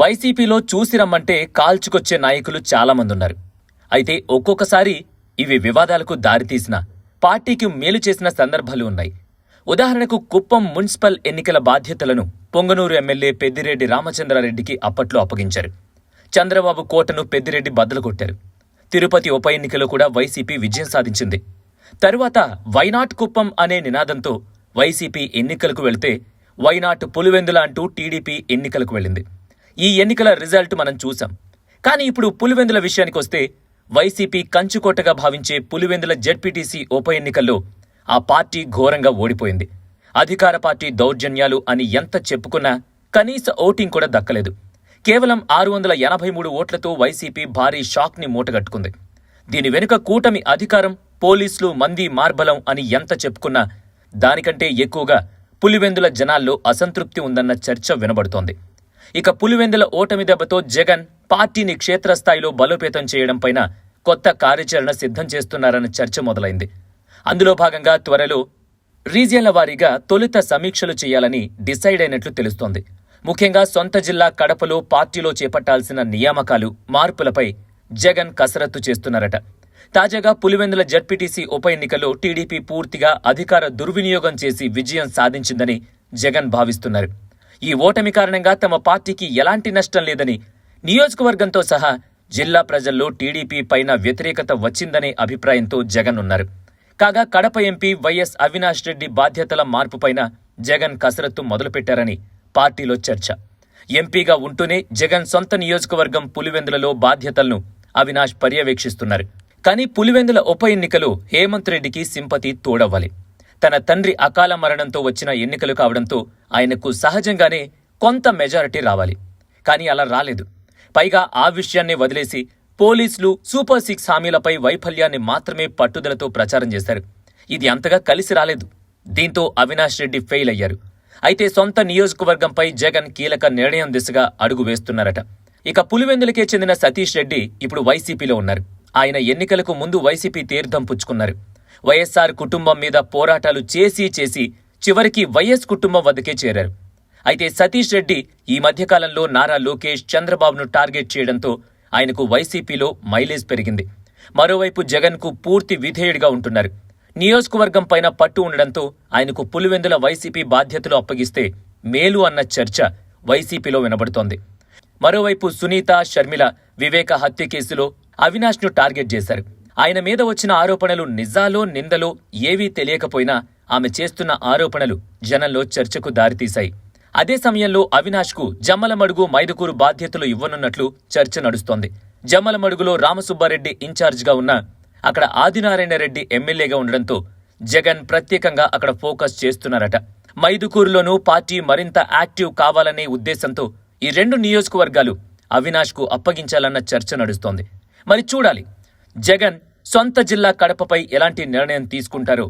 వైసీపీలో చూసి రమ్మంటే కాల్చుకొచ్చే నాయకులు చాలామంది ఉన్నారు అయితే ఒక్కొక్కసారి ఇవి వివాదాలకు దారితీసిన పార్టీకి మేలు చేసిన సందర్భాలు ఉన్నాయి. ఉదాహరణకు కుప్పం మున్సిపల్ ఎన్నికల బాధ్యతలను పొంగనూరు ఎమ్మెల్యే పెద్దిరెడ్డి రామచంద్రారెడ్డికి అప్పట్లో అప్పగించారు. చంద్రబాబు కోటను పెద్దిరెడ్డి బద్దలు కొట్టారు. తిరుపతి ఉప ఎన్నికలో కూడా వైసీపీ విజయం సాధించింది. తరువాత వైనాట్ కుప్పం అనే నినాదంతో వైసీపీ ఎన్నికలకు వెళితే వైనాట్ పులివెందుల అంటూ టీడీపీ ఎన్నికలకు వెళ్ళింది. ఈ ఎన్నికల రిజల్ట్ మనం చూసాం కానీ ఇప్పుడు పులివెందుల విషయానికి వస్తే వైసీపీ కంచుకోటగా భావించే పులివెందుల జెడ్పీటీసీ ఉప ఎన్నికల్లో ఆ పార్టీ ఘోరంగా ఓడిపోయింది. అధికార పార్టీ దౌర్జన్యాలు అని ఎంత చెప్పుకున్నా కనీస ఓటింగ్ కూడా దక్కలేదు. కేవలం ఆరు వందల ఎనభై మూడు ఓట్లతో వైసీపీ భారీ షాక్ని మూటగట్టుకుంది. దీని వెనుక కూటమి అధికారం పోలీసులు మంది మార్బలం అని ఎంత చెప్పుకున్నా దానికంటే ఎక్కువగా పులివెందుల జనాల్లో అసంతృప్తి ఉందన్న చర్చ వినబడుతోంది. ఇక పులివెందుల ఓటమి దెబ్బతో జగన్ పార్టీని క్షేత్రస్థాయిలో బలోపేతం చేయడంపైన కొత్త కార్యాచరణ సిద్ధం చేస్తున్నారన్న చర్చ మొదలైంది. అందులో భాగంగా త్వరలో రీజియన్ల వారీగా తొలుత సమీక్షలు చేయాలని డిసైడ్ అయినట్లు తెలుస్తోంది. ముఖ్యంగా సొంత జిల్లా కడపలో పార్టీలో చేపట్టాల్సిన నియామకాలు మార్పులపై జగన్ కసరత్తు చేస్తున్నారట. తాజాగా పులివెందుల జడ్పీటీసీ ఉప ఎన్నికల్లో టీడీపీ పూర్తిగా అధికార దుర్వినియోగం చేసి విజయం సాధించిందని జగన్ భావిస్తున్నారు. ఈ ఓటమి కారణంగా తమ పార్టీకి ఎలాంటి నష్టం లేదని నియోజకవర్గంతో సహా జిల్లా ప్రజల్లో టీడీపీ పైన వ్యతిరేకత వచ్చిందనే అభిప్రాయంతో జగన్ ఉన్నారు. కాగా కడప ఎంపీ వైఎస్ అవినాష్ రెడ్డి బాధ్యతల మార్పుపైన జగన్ కసరత్తు మొదలుపెట్టారని పార్టీలో చర్చ. ఎంపీగా ఉంటూనే జగన్ సొంత నియోజకవర్గం పులివెందులలో బాధ్యతలను అవినాష్ పర్యవేక్షిస్తున్నారు. కానీ పులివెందుల ఉప ఎన్నికలు హేమంత్ రెడ్డికి సింపతి తోడవ్వాలి. తన తండ్రి అకాల మరణంతో వచ్చిన ఎన్నికలు కావడంతో ఆయనకు సహజంగానే కొంత మెజారిటీ రావాలి. కానీ అలా రాలేదు. పైగా ఆ విషయాన్ని వదిలేసి పోలీసులు సూపర్ సిక్స్ హామీలపై వైఫల్యాన్ని మాత్రమే పట్టుదలతో ప్రచారం చేశారు. ఇది అంతగా కలిసి రాలేదు. దీంతో అవినాష్ రెడ్డి ఫెయిల్ అయ్యారు. అయితే సొంత నియోజకవర్గంపై జగన్ కీలక నిర్ణయం దిశగా అడుగు వేస్తున్నారట. ఇక పులివెందులకే చెందిన సతీష్ రెడ్డి ఇప్పుడు వైసీపీలో ఉన్నారు. ఆయన ఎన్నికలకు ముందు వైసీపీ తీర్థం పుచ్చుకున్నారు. వైఎస్ఆర్ కుటుంబం మీద పోరాటాలు చేసి చేసి చివరికి వైఎస్ కుటుంబం వద్దకే చేరారు. అయితే సతీష్ రెడ్డి ఈ మధ్యకాలంలో నారా లోకేష్ చంద్రబాబును టార్గెట్ చేయడంతో ఆయనకు వైసీపీలో మైలేజ్ పెరిగింది. మరోవైపు జగన్కు పూర్తి విధేయుడిగా ఉంటున్నారు. నియోజకవర్గం పైన పట్టు ఉండడంతో ఆయనకు పులివెందుల వైసీపీ బాధ్యతలు అప్పగిస్తే మేలు అన్న చర్చ వైసీపీలో వినబడుతోంది. మరోవైపు సునీత షర్మిల వివేక హత్య కేసులో అవినాష్ను టార్గెట్ చేశారు. ఆయన మీద వచ్చిన ఆరోపణలు నిజాలో నిందలో ఏవీ తెలియకపోయినా ఆమె చేస్తున్న ఆరోపణలు జనంలో చర్చకు దారితీశాయి. అదే సమయంలో అవినాష్కు జమ్మలమడుగు మైదుకూరు బాధ్యతలు ఇవ్వనున్నట్లు చర్చ నడుస్తోంది. జమ్మలమడుగులో రామసుబ్బారెడ్డి ఇన్ఛార్జ్గా ఉన్న అక్కడ ఆదినారాయణ రెడ్డి ఎమ్మెల్యేగా ఉండడంతో జగన్ ప్రత్యేకంగా అక్కడ ఫోకస్ చేస్తున్నారట. మైదుకూరులోనూ పార్టీ మరింత యాక్టివ్ కావాలనే ఉద్దేశంతో ఈ రెండు నియోజకవర్గాలు అవినాష్కు అప్పగించాలన్న చర్చ నడుస్తోంది. మరి చూడాలి. జగన్ సొంత జిల్లా కడపపై ఎలాంటి నిర్ణయం తీసుకుంటారో?